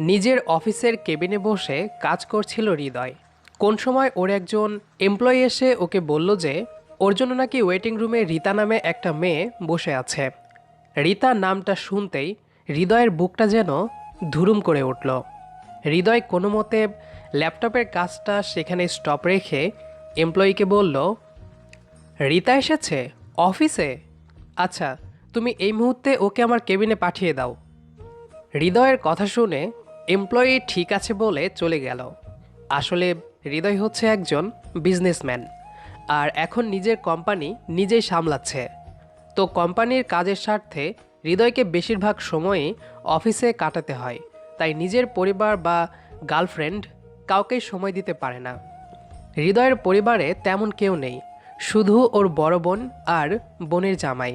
নিজের অফিসের কেবিনে বসে কাজ করছিল হৃদয়। কোন সময় ওর একজন এমপ্লয়ি এসে ওকে বলল যে, ওর জন্য নাকি ওয়েটিং রুমে রীতা নামে একটা মেয়ে বসে আছে। রীতা নামটা শুনতেই হৃদয়ের বুকটা যেন ধুরুম করে উঠল। হৃদয় কোনো মতে ল্যাপটপের কাজটা সেখানে স্টপ রেখে এমপ্লয়িকে বলল, রীতা এসেছে? অফিসে? আচ্ছা তুমি এই মুহূর্তে ওকে আমার কেবিনে পাঠিয়ে দাও। হৃদয়ের কথা শুনে এমপ্লয়ি ঠিক আছে বলে চলে গেল। আসলে হৃদয় হচ্ছে একজন বিজনেসম্যান, আর এখন নিজের কোম্পানি নিজেই সামলাচ্ছে। তো কোম্পানির কাজের স্বার্থে হৃদয়কে বেশিরভাগ সময়ই অফিসে কাটাতে হয়, তাই নিজের পরিবার বা গার্লফ্রেন্ড কাউকেই সময় দিতে পারে না। হৃদয়ের পরিবারে তেমন কেউ নেই, শুধু ওর বড় বোন আর বোনের জামাই।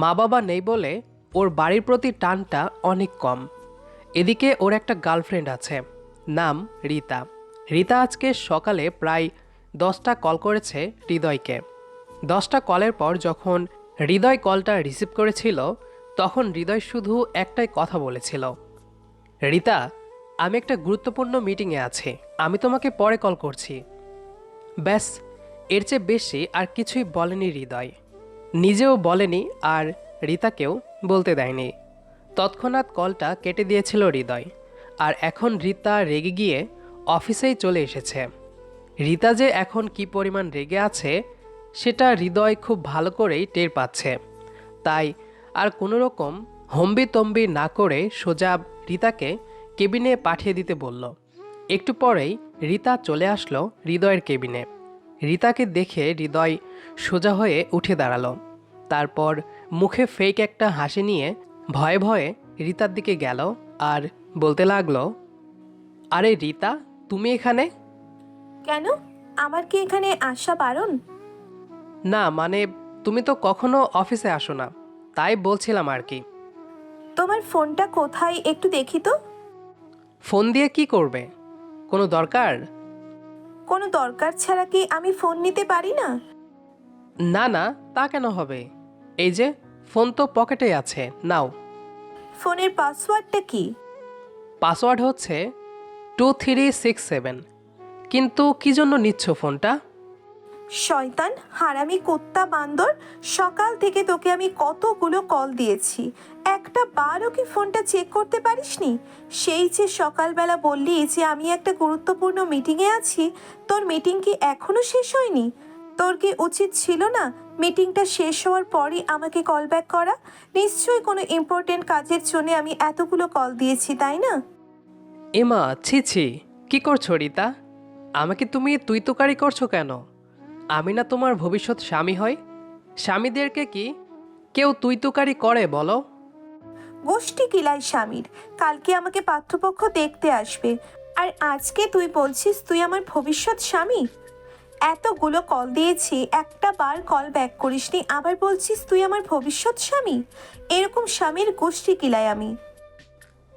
মা বাবা নেই বলে ওর বাড়ির প্রতি টানটা অনেক কম। এদিকে ওর একটা গার্লফ্রেন্ড আছে, নাম রীতা। রীতা আজকে সকালে প্রায় দশটা কল করেছে হৃদয়কে। দশটা কলের পর যখন হৃদয় কলটা রিসিভ করেছিল, তখন হৃদয় শুধু একটাই কথা বলেছিল, রীতা, আমি একটা গুরুত্বপূর্ণ মিটিংয়ে আছি, আমি তোমাকে পরে কল করছি। ব্যাস, এর চেয়ে বেশি আর কিছুই বলেনি হৃদয়। নিজেও বলেনি আর রীতাকেও বলতে দেয়নি। তৎক্ষণাৎ কলটা কেটে দিয়েছিল হৃদয়, আর এখন রীতা রেগে গিয়ে অফিসেই চলে এসেছে। রীতা যে এখন কি পরিমাণ রেগে আছে, সেটা হৃদয় খুব ভালো করেই টের পাচ্ছে। তাই আর কোনো রকম হম্বি তম্বি না করে সোজা রীতাকে কেবিনে পাঠিয়ে দিতে বলল। একটু পরেই রীতা চলে আসলো হৃদয়ের কেবিনে। রীতাকে দেখে হৃদয় সোজা হয়ে উঠে দাঁড়াল। তারপর মুখে ফেক একটা হাসি নিয়ে ভয়ে ভয়ে রীতার দিকে গেল আর বলতে লাগল আরে রীতা তুমি এখানে? কেন? আমার কি এখানে আসা বারণ? না মানে তুমি তো কখনো অফিসে আসো না তাই বলছিলাম আর কি। তোমার ফোনটা কোথায় একটু দেখি তো। ফোন দিয়ে কি করবে? কোনো দরকার? কোনো দরকার ছাড়া কি আমি ফোন নিতে পারি না? না না তা কেন হবে? এই যে ফোন তো পকেটেই আছে নাও। ফোনের পাসওয়ার্ডটা কি? পাসওয়ার্ড হচ্ছে টু থ্রি সিক্স সেভেন কিন্তু কি জন্য নিচ্ছ ফোনটা? শয়তান হারামি কুত্তা বান্দর সকাল থেকে তোকে আমি কতগুলো কল দিয়েছি। একটা বারও কি ফোনটা চেক করতে পারিসনি? সেই যে সকালবেলা বললি যে আমি একটা গুরুত্বপূর্ণ মিটিংয়ে আছি তোর মিটিং কি এখনও শেষ হয়নি? তোর কি উচিত ছিল না মিটিংটা শেষ হওয়ার পরই আমাকে কল ব্যাক করা? নিশ্চয়ই কোনো ইম্পর্টেন্ট কাজের জন্য আমি এতগুলো কল দিয়েছি তাই না? এমা ছি ছি। কি করছ রিতা? আমাকে তুমি তুই তুকারি করছ কেন? আমি না তোমার ভবিষ্যৎ স্বামী হয় স্বামীদেরকে কি কেউ তুই তুকারি করে বলো? গোষ্ঠী কিলাই স্বামীর। কালকে আমাকে পাত্রপক্ষ দেখতে আসবে। আর আজকে তুই বলছিস তুই আমার ভবিষ্যৎ স্বামী? এতগুলো কল দিয়েছি একটা বার কল ব্যাক করিসনি আবার বলছিস তুই আমার ভবিষ্যৎ স্বামী? এরকম স্বামীর গোষ্ঠী কিলাই আমি।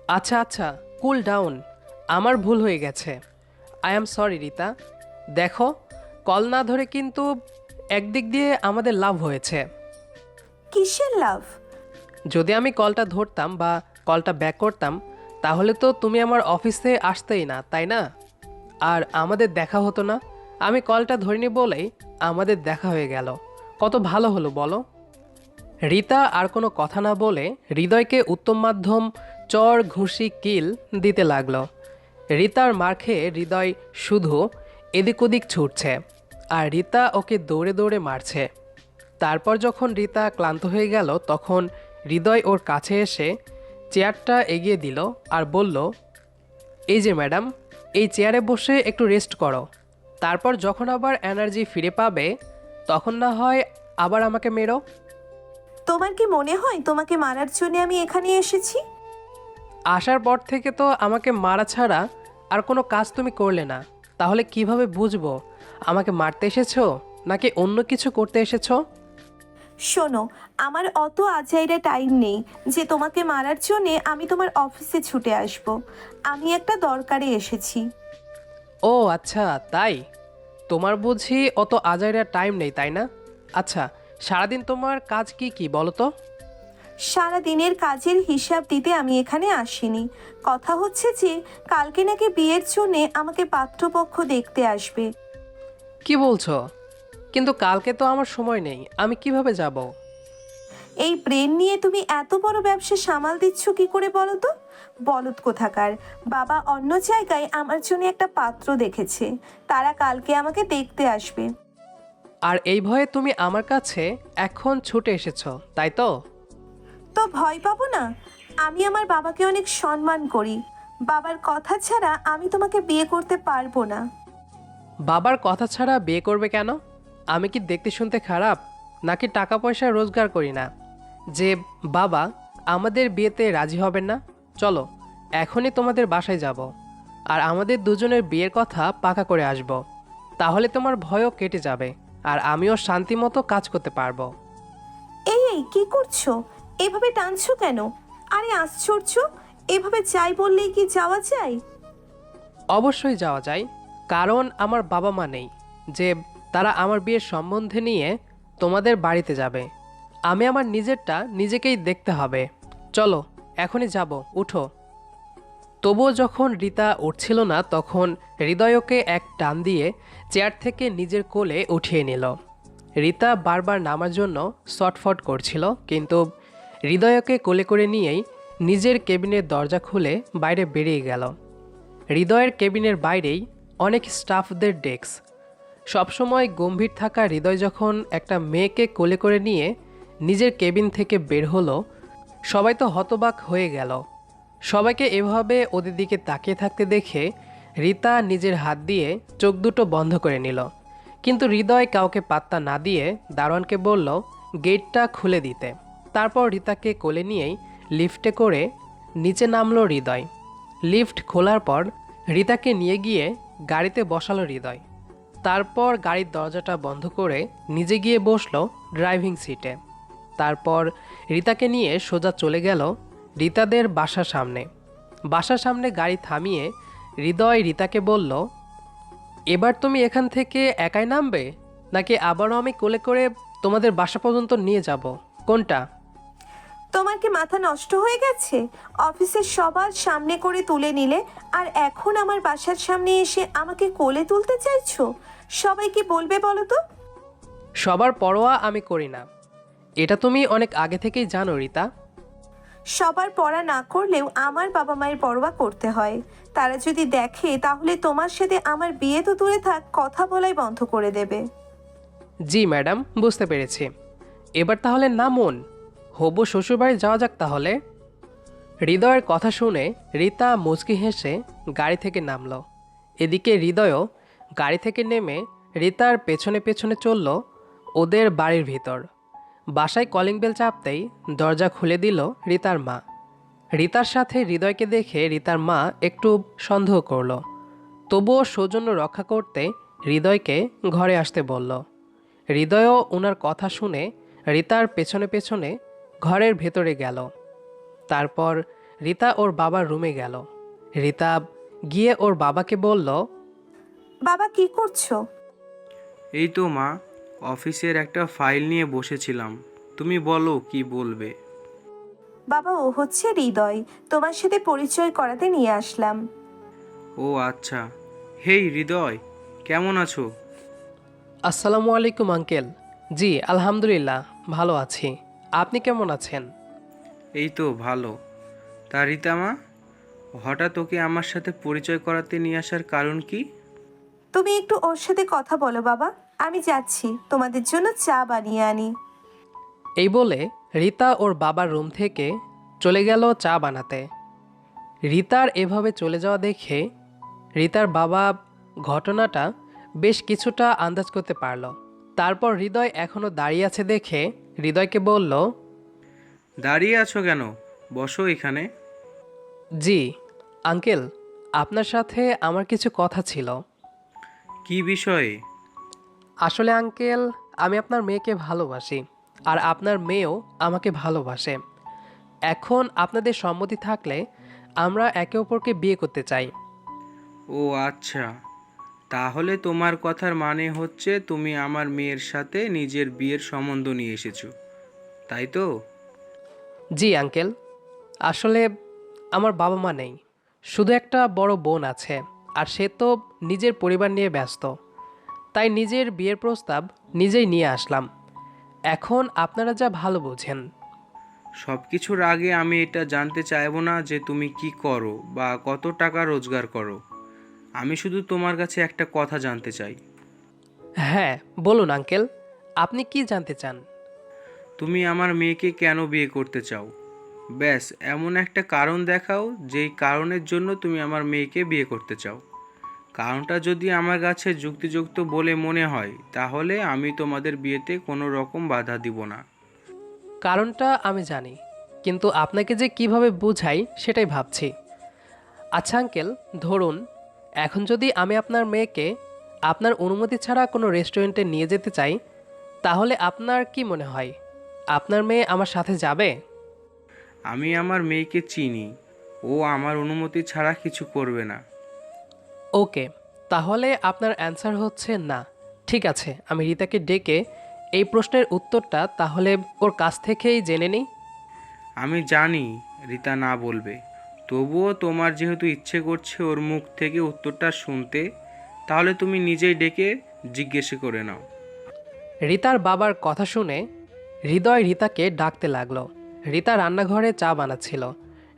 আচ্ছা আচ্ছা কুল ডাউন আমার ভুল হয়ে গেছে। I am sorry Rita. দেখো কল না ধরে কিন্তু একদিক দিয়ে আমাদের লাভ হয়েছে। কিসের লাভ যদি আমি কলটা ধরতাম বা কলটা ব্যাক করতাম তাহলে তো তুমি আমার অফিসে আসতেই না তাই না? আর আমাদের দেখা হতো না আমি কলটা ধরিনি বলেই আমাদের দেখা হয়ে গেল। কত ভালো হলো বলো। রীতা আর কোনো কথা না বলে হৃদয়কে উত্তম মাধ্যম চর ঘুষি কিল দিতে লাগল। রীতার মার খেয়ে হৃদয় শুধু এদিক ওদিক ছুটছে আর রীতা ওকে দৌড়ে দৌড়ে মারছে। তারপর যখন রীতা ক্লান্ত হয়ে গেল তখন হৃদয় ওর কাছে এসে চেয়ারটা এগিয়ে দিল আর বলল, এই যে ম্যাডাম, এই চেয়ারে বসে একটু রেস্ট করো। তারপর যখন আবার এনার্জি ফিরে পাবে তখন না হয় আবার আমাকে মেরো। তোমার কি মনে হয় তোমাকে মারার জন্য আমি এখানে এসেছি? আসার পর থেকে তো আমাকে মারা ছাড়া আর কোনো কাজ তুমি করলে না। তাহলে কীভাবে বুঝব? আমাকে মারতে এসেছ? নাকি অন্য কিছু করতে এসেছ? শোনো আমার অত আজাইরা টাইম নেই যে তোমাকে মারার জন্যে আমি তোমার অফিসে ছুটে আসব। আমি একটা দরকারে এসেছি। ও আচ্ছা তাই? তোমার বুঝি অত আজাইরা টাইম নেই তাই না? আচ্ছা সারাদিন তোমার কাজ কি কি বলো তো? সারা দিনের কাজের হিসাব দিতে আমি এখানে আসিনি। কথা হচ্ছে যে কালকে নাকি বিয়ের জন্যে আমাকে পাত্রপক্ষ দেখতে আসবে। কি বলছো? কিন্তু কালকে তো আমার সময় নেই আমি কীভাবে যাব? এই ব্রেন নিয়ে তুমি এত বড় ব্যবসা সামাল দিচ্ছ কি করে বলো তো? বলদ কোথাকার? বাবা অন্য জায়গায় আমার জন্য একটা পাত্র দেখেছে। তারা কালকে আমাকে দেখতে আসবে। আর এই ভয়ে তুমি আমার কাছে এখন ছুটে এসেছ তাই তো? তো ভয় পাবো না। আমি আমার বাবাকে অনেক সম্মান করি। বাবার কথা ছাড়া আমি তোমাকে বিয়ে করতে পারব না। বাবার কথা ছাড়া বিয়ে করবে কেন? আমি কি দেখতে শুনতে খারাপ? নাকি টাকা পয়সা রোজগার করি না? যে বাবা আমাদের বিয়েতে রাজি হবেন না? চলো এখনই তোমাদের বাসায় যাব। আর আমাদের দুজনের বিয়ের কথা পাকা করে আসব। তাহলে তোমার ভয়ও কেটে যাবে আর আমিও শান্তি মতো কাজ করতে পারব। এই এই কি করছ? এভাবে টানছো কেন? আরে আশ্চর্য! এভাবে চাই বললেই কি যাওয়া যায়? অবশ্যই যাওয়া যায় কারণ আমার বাবা মা নেই। যে তারা আমার বিয়ের সম্বন্ধে নিয়ে তোমাদের বাড়িতে যাবে। আমি আমার নিজেরটা নিজেকেই দেখতে হবে। চলো, এখনই যাব, উঠো। তবুও যখন রীতা উঠছিল না, তখন হৃদয়কে এক টান দিয়ে চেয়ার থেকে নিজের কোলে উঠিয়ে নিল। রীতা বারবার নামার জন্য শটফট করছিল, কিন্তু হৃদয়কে কোলে করে নিয়েই নিজের কেবিনের দরজা খুলে বাইরে বেরিয়ে গেল। হৃদয়ের কেবিনের বাইরেই অনেক স্টাফদের ডেস্ক সবসময় গম্ভীর থাকা হৃদয় যখন একটা মেয়েকে কোলে করে নিয়ে নিজের কেবিন থেকে বের হলো, সবাই তো হতবাক হয়ে গেল। সবাইকে এভাবে ওদের দিকে তাকিয়ে থাকতে দেখে রীতা নিজের হাত দিয়ে চোখ দুটো বন্ধ করে নিল। কিন্তু হৃদয় কাউকে পাত্তা না দিয়ে দারোয়ানকে বলল, গেটটা খুলে দিতে। তারপর রীতাকে কোলে নিয়েই লিফটে করে নিচে নামলো হৃদয়। লিফট খোলার পর রীতাকে নিয়ে গিয়ে গাড়িতে বসালো হৃদয়। তারপর গাড়ির দরজাটা বন্ধ করে নিজে গিয়ে বসল ড্রাইভিং সিটে। তারপর রিতাকে নিয়ে সোজা চলে গেল রিতাদের বাসার সামনে। বাসার সামনে গাড়ি থামিয়ে হৃদয় রিতাকে বলল, এবার তুমি এখান থেকে একাই নামবে? নাকি আবারও আমি কোলে করে তোমাদের বাসা পর্যন্ত নিয়ে যাব? কোনটা? তোমার কি মাথা নষ্ট হয়ে গেছে? অফিসের সবার সামনে করে তুলে নিলে আর এখন আমার বাসার সামনে এসে আমাকে কোলে তুলতে চাইছো? সবাই কি বলবে বলো তো? সবার পরোয়া আমি করি না। এটা তুমি অনেক আগে থেকেই জানো রিতা। সবার পড়া না করলেও আমার বাবা মায়ের পরোয়া করতে হয়। তারা যদি দেখে তাহলে তোমার সাথে আমার বিয়ে তো দূরে থাক কথা বলাই বন্ধ করে দেবে। জি ম্যাডাম বুঝতে পেরেছি। এবার তাহলে নামুন। হবু শ্বশুরবাড়ি যাওয়া যাক তাহলে। হৃদয়ের কথা শুনে রীতা মুচকি হেসে গাড়ি থেকে নামলো। এদিকে হৃদয়ও গাড়ি থেকে নেমে রীতার পেছনে পেছনে চলল ওদের বাড়ির ভিতর। বাসায় কলিং বেল চাপতেই দরজা খুলে দিল রীতার মা। রীতার সাথে হৃদয়কে দেখে রীতার মা একটু সন্দেহ করল। তবুও সৌজন্য রক্ষা করতে হৃদয়কে ঘরে আসতে বলল। হৃদয়ও ওনার কথা শুনে রীতার পেছনে পেছনে ঘরের ভেতরে গেল। তারপর রীতা ওর বাবার রুমে গেল। রীতা গিয়ে ওর বাবাকে বলল বাবা কি করছ? এই তো মা অফিসের একটা ফাইল নিয়ে বসেছিলাম। তুমি বলো কি বলবে। বাবা ও হচ্ছে হৃদয়। তোমার সাথে পরিচয় করাতে নিয়ে আসলাম। ও আচ্ছা। হেই হৃদয় কেমন আছো? আসসালামু আলাইকুম আঙ্কেল। জি আলহামদুলিল্লাহ ভালো আছি। আপনি কেমন আছেন? এই তো ভালো। তা রীতামা হঠাৎ ওকে আমার সাথে পরিচয় করাতে নিয়ে আসার কারণ কি? তুমি একটু ওর সাথে কথা বলো বাবা। আমি যাচ্ছি তোমাদের জন্য চা বানিয়ে আনি। এই বলে রীতা ওর বাবার রুম থেকে চলে গেল চা বানাতে। রীতার এভাবে চলে যাওয়া দেখে রীতার বাবা ঘটনাটা বেশ কিছুটা আন্দাজ করতে পারল। তারপর হৃদয় এখনও দাঁড়িয়ে আছে দেখে হৃদয়কে বলল দাঁড়িয়ে আছো কেন? বসো এখানে। জি আঙ্কেল আপনার সাথে আমার কিছু কথা ছিল। কি বিষয়ে? আসলে আঙ্কেল আমি আপনার মেয়েকে ভালোবাসি আর আপনার মেয়েও আমাকে ভালোবাসে। এখন আপনাদের সম্মতি থাকলে আমরা একে অপরকে বিয়ে করতে চাই। ও আচ্ছা। তাহলে তোমার কথার মানে হচ্ছে তুমি আমার মেয়ের সাথে নিজের বিয়ের সম্বন্ধ নিয়ে এসেছ। তাই তো? জি আঙ্কেল। আসলে আমার বাবা মা নেই। শুধু একটা বড় বোন আছে আর সে তো নিজের পরিবার নিয়ে ব্যস্ত। তাই নিজের বিয়ের প্রস্তাব নিজেই নিয়ে আসলাম। এখন আপনারা যা ভালো বোঝেন। সব কিছুর আগে আমি এটা জানতে চাইব না যে তুমি কি করো বা কত টাকা রোজগার করো। আমি শুধু তোমার কাছে একটা কথা জানতে চাই। হ্যাঁ বলুন আঙ্কেল। আপনি কি জানতে চান? তুমি আমার মেয়েকে কেন বিয়ে করতে চাও? ব্যাস এমন একটা কারণ দেখাও যেই কারণের জন্য তুমি আমার মেয়েকে বিয়ে করতে চাও। কারণটা যদি আমার কাছে যুক্তিযুক্ত বলে মনে হয় তাহলে আমি তোমাদের বিয়েতে কোনো রকম বাধা দিব না। কারণটা আমি জানি কিন্তু আপনাকে যে কীভাবে বুঝাই সেটাই ভাবছি। আচ্ছা আঙ্কেল ধরুন এখন যদি আমি আপনার মেয়েকে আপনার অনুমতি ছাড়া কোনো রেস্টুরেন্টে নিয়ে যেতে চাই তাহলে আপনার কি মনে হয়? আপনার মেয়ে আমার সাথে যাবে? আমি আমার মেয়েকে চিনি। ও আমার অনুমতি ছাড়া কিছু করবে না। ওকে তাহলে আপনার অ্যান্সার হচ্ছে না। ঠিক আছে আমি রিতাকে ডেকে এই প্রশ্নের উত্তরটা তাহলে ওর কাছ থেকেই জেনে নিই। আমি জানি রিতা না বলবে। তবুও তোমার যেহেতু ইচ্ছে করছে ওর মুখ থেকে উত্তরটা শুনতে, তাহলে তুমি নিজেই ডেকে জিজ্ঞেস করে নাও। রিতার বাবার কথা শুনে হৃদয় রিতাকে ডাকতে লাগল। রিতা রান্নাঘরে চা বানাচ্ছিল।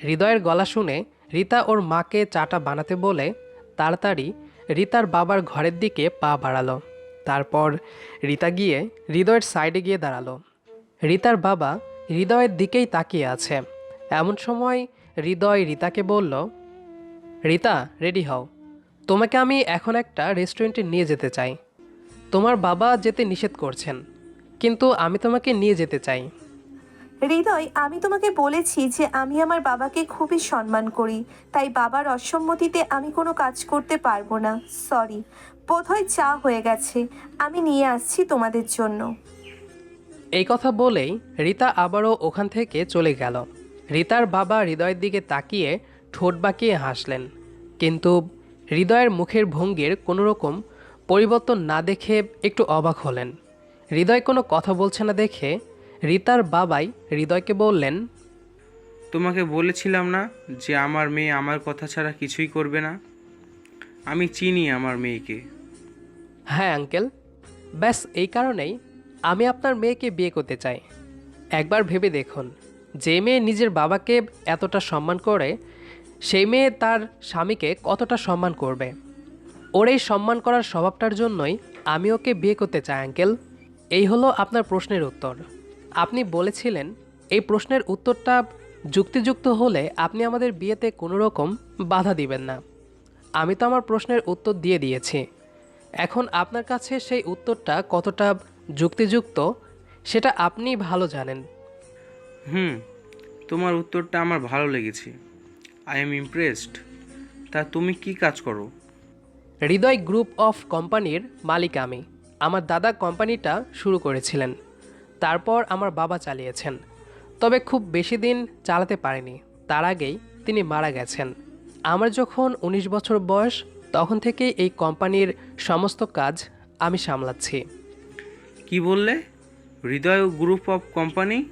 হৃদয়ের গলা শুনে রিতা ওর মাকে চাটা বানাতে বলে তাড়াতাড়ি রিতার বাবার ঘরের দিকে পা বাড়ালো। তারপর রিতা গিয়ে হৃদয়ের সাইডে গিয়ে দাঁড়াল। রিতার বাবা হৃদয়ের দিকেই তাকিয়ে আছে। এমন সময় হৃদয় রিতাকে বলল রিতা রেডি হও। তোমাকে আমি এখন একটা রেস্টুরেন্টে নিয়ে যেতে চাই। তোমার বাবা যেতে নিষেধ করছেন কিন্তু আমি তোমাকে নিয়ে যেতে চাই। হৃদয় আমি তোমাকে বলেছি যে আমি আমার বাবাকে খুবই সম্মান করি তাই বাবার অসম্মতিতে আমি কোনো কাজ করতে পারব না। সরি বোধহয় চা হয়ে গেছে আমি নিয়ে আসছি তোমাদের জন্য। এই কথা বলেই রিতা আবারও ওখান থেকে চলে গেল। রিতার বাবা হৃদয়ের দিকে তাকিয়ে ঠোঁট বাঁকিয়ে হাসলেন। কিন্তু হৃদয়ের মুখের ভঙ্গির কোনো রকম পরিবর্তন না দেখে একটু অবাক হলেন। হৃদয় কোনো কথা বলছে না দেখে রিতার বাবাই হৃদয়কে বললেন তোমাকে বলেছিলাম না যে আমার মেয়ে আমার কথা ছাড়া কিছুই করবে না? আমি চিনি আমার মেয়েকে। হ্যাঁ আঙ্কেল ব্যাস এই কারণেই আমি আপনার মেয়েকে বিয়ে করতে চাই। একবার ভেবে দেখুন। যে মেয়ে নিজের বাবাকে এতটা সম্মান করে, সেই মেয়ে তার স্বামীকে কতটা সম্মান করবে? ওর এই সম্মান করার স্বভাবটার জন্যই আমি ওকে বিয়ে করতে চাই, আঙ্কেল। এই হলো আপনার প্রশ্নের উত্তর। আপনি বলেছিলেন, এই প্রশ্নের উত্তরটা যুক্তিযুক্ত হলে আপনি আমাদের বিয়েতে কোনো রকম বাধা দিবেন না। আমি তো আমার প্রশ্নের উত্তর দিয়ে দিয়েছি। এখন আপনার কাছে সেই উত্তরটা কতটা যুক্তিযুক্ত, সেটা আপনি ভালো জানেন। হুম তোমার উত্তরটা আমার ভালো লেগেছে। আই এম ইমপ্রেসড তা তুমি কি কাজ করো? হৃদয় গ্রুপ অফ কোম্পানির মালিক আমি। আমার দাদা কোম্পানিটা শুরু করেছিলেন। তারপর আমার বাবা চালিয়েছেন। তবে খুব বেশি দিন চালাতে পারেনি। তার আগেই তিনি মারা গেছেন। আমার যখন ১৯ বছর বয়স তখন থেকেই এই কোম্পানির সমস্ত কাজ আমি সামলাচ্ছি। কি বললে? Hridoy group of company?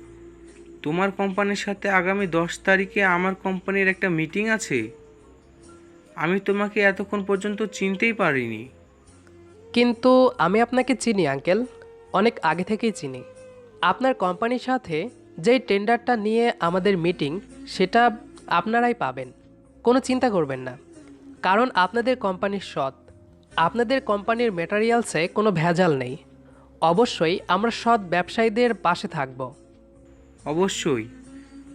তোমার কোম্পানির সাথে আগামী দশ তারিখে আমার কোম্পানির একটা মিটিং আছে। আমি তোমাকে এতক্ষণ পর্যন্ত চিনতেই পারিনি। কিন্তু আমি আপনাকে চিনি, আঙ্কেল। অনেক আগে থেকেই চিনি। আপনার কোম্পানির সাথে যেই টেন্ডারটা নিয়ে আমাদের মিটিং, সেটা আপনারাই পাবেন। কোনো চিন্তা করবেন না। কারণ আপনাদের কোম্পানির সৎ। আপনাদের কোম্পানির মেটারিয়ালসে কোনো ভেজাল নেই। অবশ্যই আমরা সৎ ব্যবসায়ীদের পাশে থাকব। অবশ্যই।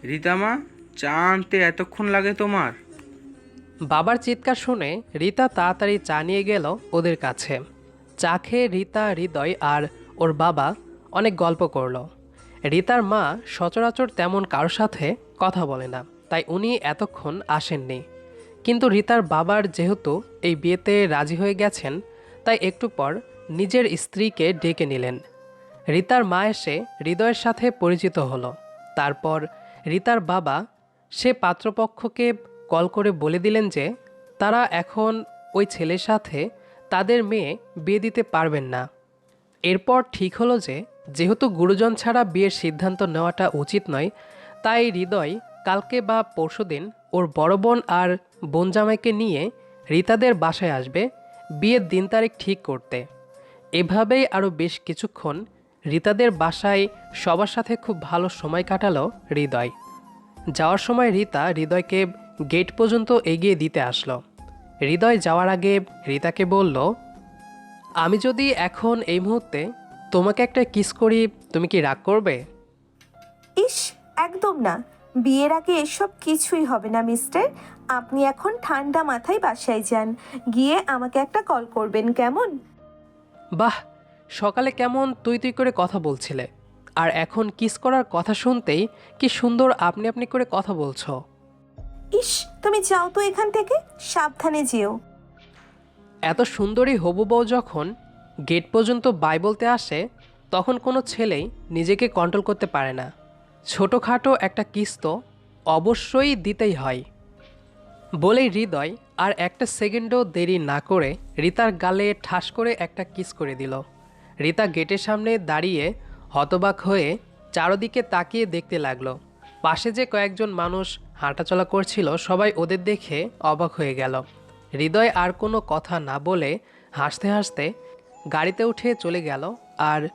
রীতামা, চা আনতে এতক্ষণ লাগে তোমার? বাবার চিৎকার শুনে রিতা তাড়াতাড়ি চা নিয়ে গেল ওদের কাছে। চা খেয়ে রিতা হৃদয় আর ওর বাবা অনেক গল্প করল। রিতার মা সচরাচর তেমন কারোর সাথে কথা বলে না, তাই উনি এতক্ষণ আসেননি। কিন্তু রিতার বাবার যেহেতু এই বিয়েতে রাজি হয়ে গেছেন, তাই একটু পর নিজের স্ত্রীকে ডেকে নিলেন। রিতার মা এসে হৃদয়ের সাথে পরিচিত হলো। তারপর রিতার বাবা সে পাত্রপক্ষকে কল করে বলে দিলেন যে, তারা এখন ওই ছেলের সাথে তাদের মেয়ে বিয়ে দিতে পারবেন না। এরপর ঠিক হলো যে, যেহেতু গুরুজন ছাড়া বিয়ের সিদ্ধান্ত নেওয়াটা উচিত নয়, তাই হৃদয় কালকে বা পরশুদিন ওর বড় বোন আর বোন জামাইকে নিয়ে রিতাদের বাসায় আসবে, বিয়ের দিন তারিখ ঠিক করতে। এভাবেই আরও বেশ কিছুক্ষণ রীতাদের বাসায় সবার সাথে খুব ভালো সময় কাটালো হৃদয়। যাওয়ার সময় রীতা হৃদয়কে গেট পর্যন্ত এগিয়ে দিতে আসলো। হৃদয় যাওয়ার আগে রীতাকে বলল আমি যদি এখন এই মুহূর্তে তোমাকে একটা কিস করি তুমি কি রাগ করবে? ইস একদম না। বিয়ের আগে এসব কিছুই হবে না মিস্টার। আপনি এখন ঠান্ডা মাথায় বাসায় যান। গিয়ে আমাকে একটা কল করবেন কেমন? বাহ সকালে কেমন তুই তুই করে কথা বলছিলে? আর এখন কিস করার কথা শুনতেই কি সুন্দর আপনি আপনি করে কথা বলছো। ইস তুমি যাও তো এখান থেকে সাবধানে যেও। এত সুন্দরী হবু বউ যখন গেট পর্যন্ত বাই বলতে আসে তখন কোনো ছেলেই নিজেকে কন্ট্রোল করতে পারে না। ছোটোখাটো একটা কিস তো অবশ্যই দিতেই হয়। বলেই হৃদয় আর একটা সেকেন্ডও দেরি না করে রিতার গালে ঠাস করে একটা কিস করে দিল। রিতা গেটের সামনে দাঁড়িয়ে হতবাক হয়ে চারদিকে তাকিয়ে দেখতে লাগল। পাশে যে কয়েকজন মানুষ হাঁটাচলা করছিল, সবাই ওদের দেখে অবাক হয়ে গেল। হৃদয় আর কোনো কথা না বলে হাসতে হাসতে গাড়িতে উঠে চলে গেল আর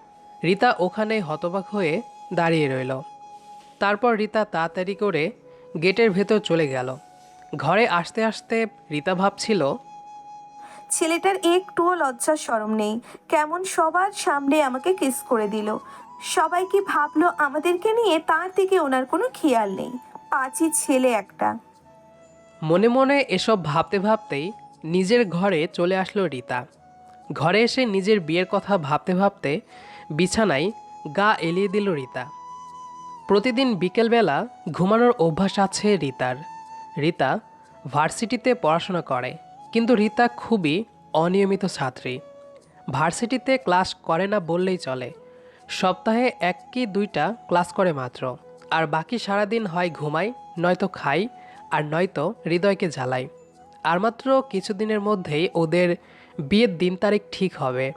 রিতা ওখানে হতবাক হয়ে দাঁড়িয়ে রইল। তারপর রিতা তাড়াতাড়ি করে গেটের ভেতর চলে গেল। ঘরে আসতে আসতে রিতা ভাবছিল ছেলেটার একটুও লজ্জা সরম নেই। কেমন সবার সামনে আমাকে কিস করে দিল। সবাই কি ভাবলো আমাদেরকে নিয়ে তার দিকে ওনার কোনো খেয়াল নেই। পাঁচই ছেলে একটা। মনে মনে এসব ভাবতে ভাবতেই নিজের ঘরে চলে আসলো রিতা। ঘরে এসে নিজের বিয়ের কথা ভাবতে ভাবতে বিছানায় গা এলিয়ে দিল রিতা। প্রতিদিন বিকেলবেলা ঘুমানোর অভ্যাস আছে রিতার। রিতা ভার্সিটিতে পড়াশোনা করে। কিন্তু রিতা খুবই অনিয়মিত ছাত্রী। ভার্সিটিতে ক্লাস করে না বললেই চলে। সপ্তাহে এক কি দুইটা ক্লাস করে মাত্র। আর বাকি সারাদিন হয় ঘুমাই, নয়তো খাই, আর নয়তো হৃদয়কে জ্বালাই। আর মাত্র কিছুদিনের মধ্যেই ওদের বিয়ের দিন তারিখ ঠিক হবে।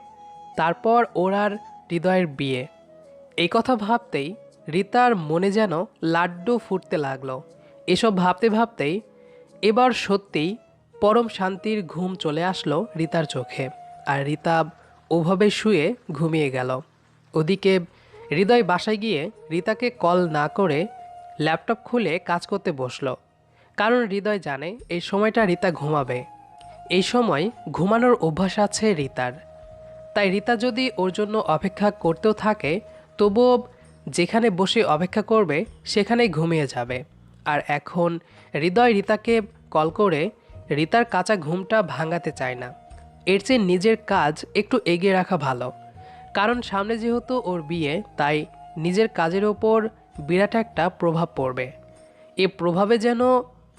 তারপর ওর আর হৃদয়ের বিয়ে। এই কথা ভাবতেই রিতার মনে যেন লাড্ডু ফুটতে লাগল। এসব ভাবতে ভাবতেই এবার সত্যিই পরম শান্তির ঘুম চলে আসলো রিতার চোখে, আর রিতা ওভাবে শুয়ে ঘুমিয়ে গেল। ওদিকে হৃদয় বাসায় গিয়ে রিতাকে কল না করে ল্যাপটপ খুলে কাজ করতে বসল, কারণ হৃদয় জানে এই সময়টা রিতা ঘুমাবে। এই সময় ঘুমানোর অভ্যাস আছে রিতার। তাই রিতা যদি ওর জন্য অপেক্ষা করতেও থাকে, তবুও যেখানে বসে অপেক্ষা করবে, সেখানেই ঘুমিয়ে যাবে। আর এখন হৃদয় রিতাকে কল করে রিতার কাঁচা ঘুমটা ভাঙাতে চায় না। এর চেয়ে নিজের কাজ একটু এগিয়ে রাখা ভালো। কারণ সামনে যেহেতু ওর বিয়ে, তাই নিজের কাজের ওপর বিরাট একটা প্রভাব পড়বে। এ প্রভাবে যেন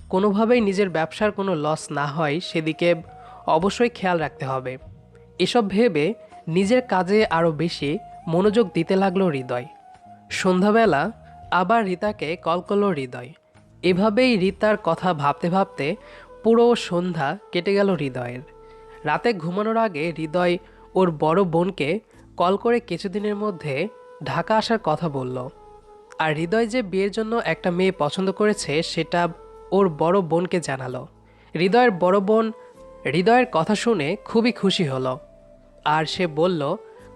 কোনোভাবেই নিজের ব্যবসার কোনো লস না হয়, সেদিকে অবশ্যই খেয়াল রাখতে হবে। এসব ভেবে নিজের কাজে আরও বেশি মনোযোগ দিতে লাগল হৃদয়। সন্ধ্যাবেলা আবার রিতাকে কল করল হৃদয়। এভাবেই রিতার কথা ভাবতে ভাবতে পুরো সন্ধ্যা কেটে গেল হৃদয়ের। রাতে ঘুমানোর আগে হৃদয় ওর বড় বোনকে কল করে কিছুদিনের মধ্যে ঢাকা আসার কথা বলল। আর হৃদয় যে বিয়ের জন্য একটা মেয়ে পছন্দ করেছে, সেটা ওর বড় বোনকে জানালো। হৃদয়ের বড় বোন হৃদয়ের কথা শুনে খুবই খুশি হলো। আর সে বলল,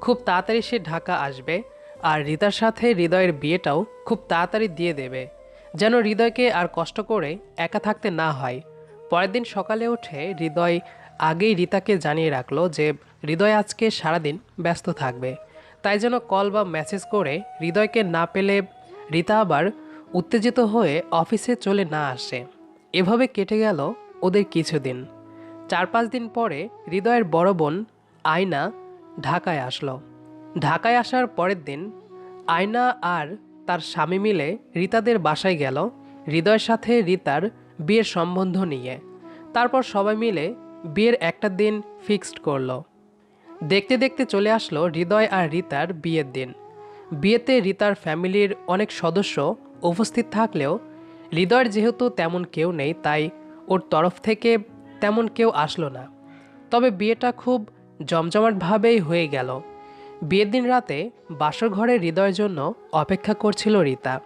খুব তাড়াতাড়ি সে ঢাকা আসবে, আর রিতার সাথে হৃদয়ের বিয়েটাও খুব তাড়াতাড়ি দিয়ে দেবে, যেন হৃদয়কে আর কষ্ট করে একা থাকতে না হয়। পরের দিন সকালে উঠে হৃদয় আগেই রিতাকে জানিয়ে রাখল যে হৃদয় আজকে সারাদিন ব্যস্ত থাকবে। তাই যেন কল বা মেসেজ করে হৃদয়কে না পেলে রিতা আবার উত্তেজিত হয়ে অফিসে চলে না আসে। এভাবে কেটে গেল ওদের কিছুদিন। চার পাঁচ দিন পরে হৃদয়ের বড় বোন আয়না ঢাকায় আসলো। ঢাকায় আসার পরের দিন আয়না আর তার স্বামী মিলে রিতাদের বাসায় গেল। হৃদয়ের সাথে রিতার বিয়ের সম্বন্ধ নিয়ে। তারপর সবাই মিলে বিয়ের একটা দিন ফিক্সড করল। দেখতে দেখতে চলে আসলো হৃদয় আর রিতার বিয়ের দিন। বিয়েতে রিতার ফ্যামিলির অনেক সদস্য উপস্থিত থাকলেও হৃদয়ের যেহেতু তেমন কেউ নেই, তাই ওর তরফ থেকে তেমন কেউ আসলো না। তবে বিয়েটা খুব জমজমাটভাবেই হয়ে গেল। বিয়ের দিন রাতে বাসর ঘরে হৃদয়ের জন্য অপেক্ষা করছিল রিতা।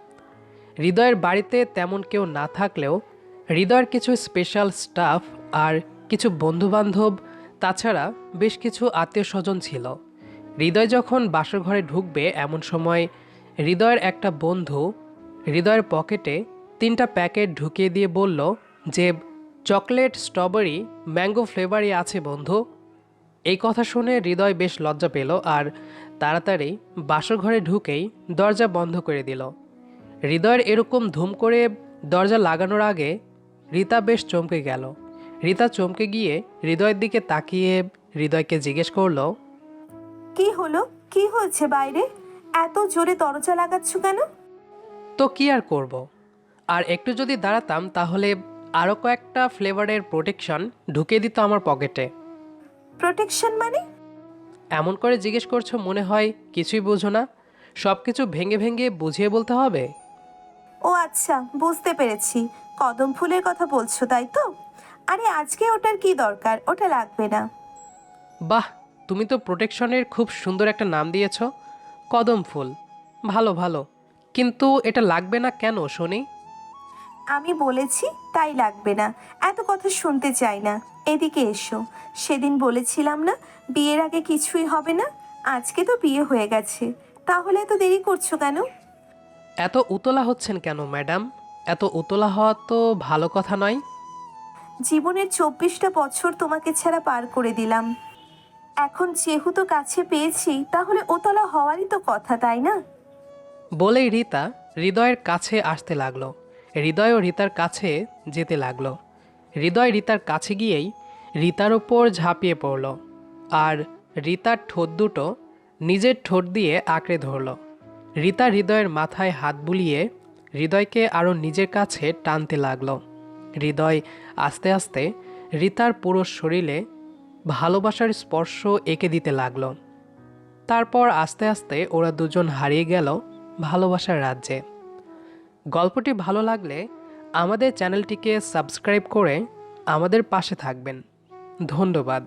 হৃদয়ের বাড়িতে তেমন কেউ না থাকলেও হৃদয়ের কিছু স্পেশাল স্টাফ আর কিছু বন্ধুবান্ধব, তাছাড়া বেশ কিছু আত্মীয় স্বজন ছিল। হৃদয় যখন বাসর ঘরে ঢুকবে এমন সময় হৃদয়ের একটা বন্ধু হৃদয়ের পকেটে তিনটা প্যাকেট ঢুকিয়ে দিয়ে বলল যে, চকলেট, স্ট্রবেরি, ম্যাঙ্গো ফ্লেভারই আছে বন্ধু। এই কথা শুনে হৃদয় বেশ লজ্জা পেল আর তাড়াতাড়ি বাসর ঘরে ঢুকেই দরজা বন্ধ করে দিল। হৃদয়ের এরকম ধুম করে দরজা লাগানোর আগে রীতা বেশ চমকে গেল। রীতা চমকে গিয়ে হৃদয়ের দিকে তাকিয়ে হৃদয়কে জিজ্ঞেস করল কি হলো? কি হয়েছে বাইরে? এত জোরে দরজা লাগাচ্ছ কেন? তো কি আর করব। আর একটু যদি দাঁড়াতাম তাহলে আরও কয়েকটা ফ্লেভারের প্রোটেকশন ঢুকিয়ে দিত আমার পকেটে। প্রোটেকশন মানে? এমন করে জিজ্ঞেস করছ মনে হয় কিছুই বোঝো না। সব কিছু ভেঙে ভেঙে বুঝিয়ে বলতে হবে? ও আচ্ছা বুঝতে পেরেছি। কদম ফুলের কথা বলছো তাই তো? আরে আজকে ওটার কি দরকার? ওটা লাগবে না। বাহ তুমি তো প্রোটেকশনের খুব সুন্দর একটা নাম দিয়েছ কদম ফুল। ভালো ভালো। কিন্তু এটা লাগবে না কেন শুনি আমি বলেছি তাই লাগবে না। এত কথা শুনতে চাই না। এদিকে এসো। সেদিন বলেছিলাম না বিয়ের আগে কিছুই হবে না। আজকে তো বিয়ে হয়ে গেছে। তাহলে এত দেরি করছ কেন? এত উতলা হচ্ছেন কেন ম্যাডাম? এত উতলা হওয়া তো ভালো কথা নয়। জীবনের চব্বিশটা বছর তোমাকে ছাড়া পার করে দিলাম। এখন যেহেতু কাছে পেয়েছি তাহলে ওতলা হওয়ারই তো কথা তাই না? বলেই রীতা হৃদয়ের কাছে আসতে লাগল। হৃদয়ও রীতার কাছে যেতে লাগল। হৃদয় রীতার কাছে গিয়েই রীতার ওপর ঝাঁপিয়ে পড়ল আর রীতার ঠোঁট দুটো নিজের ঠোঁট দিয়ে আঁকড়ে ধরল। রীতা হৃদয়ের মাথায় হাত বুলিয়ে হৃদয়কে আরও নিজের কাছে টানতে লাগল। হৃদয় আস্তে আস্তে রিতার পুরো শরীরে ভালোবাসার স্পর্শ এঁকে দিতে লাগল। তারপর আস্তে আস্তে ওরা দুজন হারিয়ে গেল ভালোবাসার রাজ্যে। গল্পটি ভালো লাগলে আমাদের চ্যানেলটিকে সাবস্ক্রাইব করে আমাদের পাশে থাকবেন। ধন্যবাদ।